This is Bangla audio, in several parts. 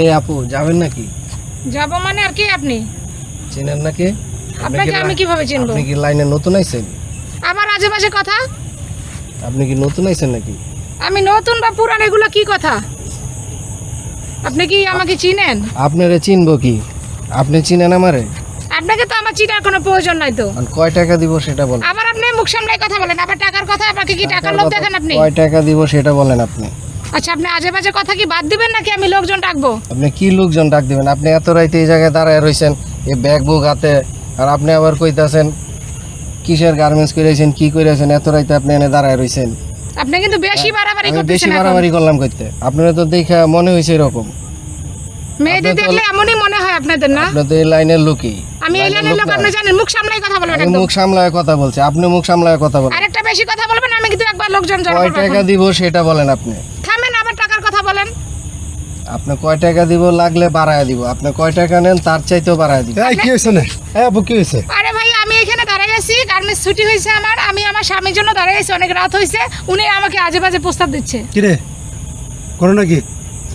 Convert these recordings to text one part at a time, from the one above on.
এ আপু যাবেন নাকি? যাব মানে আর কি আপনি? চেনেন নাকি আপনি আপনাকে আমি কীভাবে চিনবো? আপনি কি লাইনে নতুন আইছেন? আবার আজে বাজে কথা? আপনি কি নতুন আইছেন নাকি? আমি নতুন বা পুরান এগুলো কি কথা? আপনি কি আমাকে চিনেন? আপনারে চিনবো কি? আপনি চিনেন আমারে? আপনাকে তো আমার চিনার কোনো প্রয়োজন নাই তো। কয় টাকা দিব সেটা বলেন। আবার আপনি মুখ সামলাই কথা বলেন। আবার টাকার কথা আপনাকে কি টাকার লোভ দেখেন আপনি? কয় টাকা দিব সেটা বলেন আপনি? আচ্ছা আপনি আজে বাজে কথা কি বাদ দিবেন নাকি আমি লোকজন ডাকবো? আপনি কি লোকজন ডাক দিবেন? আপনি এত রাইতে এই জায়গায় দাঁড়ায় রইছেন এই ব্যাগ বুক হাতে আর আপনি আবার কইতাছেন কিসের গার্মেন্টস করেছেন কি করেছেন এত রাইতে আপনি এনে দাঁড়ায় রইছেন। আপনি কিন্তু বেশি বাড়াবাড়ি আমি বেশি করতেছেন বাড়াবাড়ি করলাম করতে আপনারা তো দেখা মনে হয়েছে এরকম। মেয়েদের দেখলে এমনই মনে হয় আপনাদের না? আপনি তো এই লাইনের লোকই। আমি এই লাইনের লোক আপনি জানেন মুখ সামলাই কথা বলবেন একদম। মুখ সামলায় কথা বলছি আপনি মুখ সামলায় কথা বলেন আরেকটা বেশি কথা বলবেন আমি কিন্তু একবার লোকজন জড়ো কয় টাকা দিব সেটা বলেন আপনি থামেন আবার টাকার কথা বলেন আপনি কয় টাকা দিব? লাগলে বাড়ায় দিব। আপনি কয় টাকা নেন তার চাইতেও বাড়ায় দিব। এই কি হয়েছে না? এই আপু কি হয়েছে? আরে ভাই আমি এখানে দাঁড়াই আছি। গার্মেন্টস ছুটি হয়েছে আমার। আমি আমার স্বামীর জন্য দাঁড়াই আছি। অনেক রাত হয়েছে। উনি আমাকে আজে বাজে প্রস্তাব দিচ্ছে। কি রে? করো নাকি?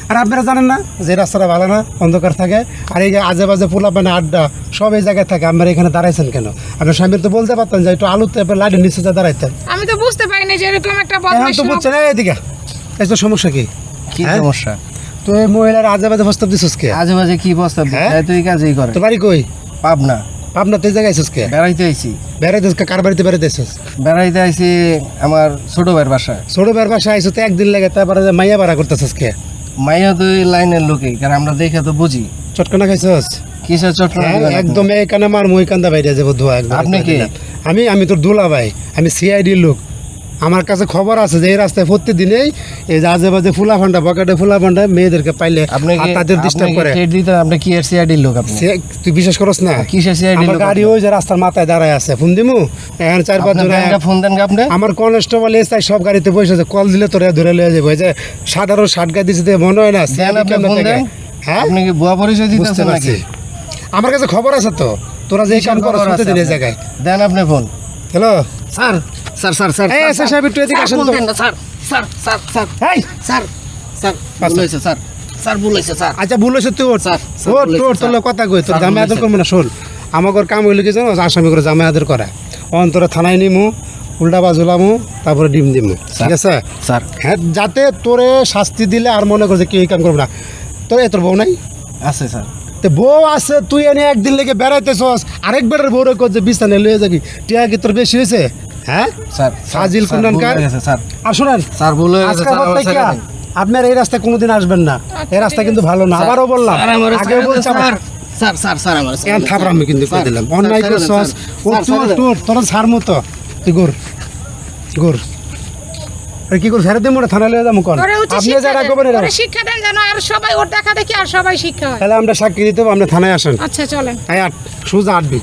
আর আপনারা জানেন না? যে রাস্তাটা ভালো না অন্ধকার থাকে। আর এই যে আজে বাজে পোলা পানে আড্ডা সব এই জায়গায় থাকে। আপনারা এখানে দাঁড়াইছেন কেন? আপনার স্বামীর তো বলতে পারতেন যে একটু আলুতে লাইটের নিচে যা দাঁড়াইতেন। আমি তো বুঝতে পারিনি যে এরকম একটা এখন তো বুঝছেন এদিকে এই তো সমস্যা কি? কি হ্যাঁ? সমস্যা? তো এই মহিলার আজে বাজে প্রস্তাব দিছিস কে? আজে বাজে কি প্রস্তাব হ্যাঁ? দিচ্ছে তুই কাজই করে। তো বাড়ি কই? পাবনা। আপনার তো এই জায়গায় আইসিস কে? বেড়াইতে আইছি। বেড়াইতে কার বাড়িতে বেড়াইতে আইসিস বেড়াইতে আইছি আমার ছোট ভাইয়ের বাসায়। ছোট বের বাসায় আইসো তো একদিন লাগে তারপরে যে মাইয়া ভাড়া করতেছিস কে? মাইয়া তো লাইনের লোকই কারণ আমরা দেখে তো বুঝি। চটকানা খাইছস? কিসের চট্টগ্রাম হ্যাঁ? একদম এইখানে আমার মই কান্দা বাইরে যাব ধোয়া একদম আপনি কে? আমি আমি তোর দুলা ভাই আমি সিআইডির লোক। আমার কাছে খবর আছে যে এই রাস্তায় প্রতিদিনেই এই যে আজে বাজে ফুলা ফান্ডা পকেটে ফুলা ফান্ডা মেয়েদেরকে পাইলে তাদের ডিস্টার্ব করে। আপনি কি এর সিআইডির লোক আপনি? তুই বিশ্বাস করস না? কিসের সিআইডির আমার লোক গাড়ি ওই যে রাস্তার মাথায় দাঁড়ায় আছে। ফোন দিমু? এখানে চার পাঁচ জন ফোন দেন আপনি? আমার কনস্টেবল এসআই সব গাড়িতে বসে আছে। কল দিলে তোরা ধরে লয়ে যাব। যে সাধারণ ষাট গাড়ি দিতে মনে হয় না দেন আপনি ফোন দেন। হ্যাঁ? আপনি কি বুয়া পরিচয় দিতেছেন নাকি? আমার কাছে খবর আছে তো। তোরা যে কাম করো খবর শুনতে দিন এই জায়গায়। দেন আপনি phone. Hello? Sir sir sir sir এই এসআই সাহেব একটু এদিকে আসেন তো। Sir sir sir sir. এই। স্যার স্যার ভুল হয়েছে স্যার। স্যার ভুল হয়েছে স্যার। আচ্ছা ভুল হয়েছে তুই ওঠ স্যার, স্যার, ওঠ তোর তোর কথা কই তোর স্যার, জামে আদর করব না শোন। আমাকে কাম হইলে কি জানো? আসামি করে জামে আদর করা। অন্তরে থানায় নিমু উল্টা বাজুলামু তারপরে ডিম দিমু। ঠিক আছে? স্যার। হ্যাঁ যাতে তোরে শাস্তি দিলে আর মনে করছে কি কাম করব না। তোর এ তোর বউ নাই? আছে স্যার। তো বউ আছে তুই এনে একদিন লেগে বেড়াইতেছস। আরেকবারের বউ রে যে বিছানে লয়ে যাবি। টিয়া কি তোর বেশি হয়েছে? হ্যাঁ? স্যার কুন্ডানকার। Sir sir. আপনার এই রাস্তায় কোনোদিন আসবেন না। এই রাস্তা কিন্তু ভালো না। আবারও বললাম। বলছি স্যার স্যার স্যার আমার থাপড়। আমি কিন্তু করে দিলাম। অন্যায় ছেড়ে দেন, ও তোর তোর তোর সার মতো। তুই গোর গোর কি করে ফেরত দেবো থানা লিয়ে যাব কোন আপনি শিক্ষা যা দেন। রাখবেন এরা শিক্ষা দেন যেন আর সবাই ওর দেখা দেখি আর সবাই শিক্ষা হয়। তাহলে আমরা সাক্ষী দিতে আপনি থানায় আসেন। আচ্ছা চলেন। আট সোজা আটবি।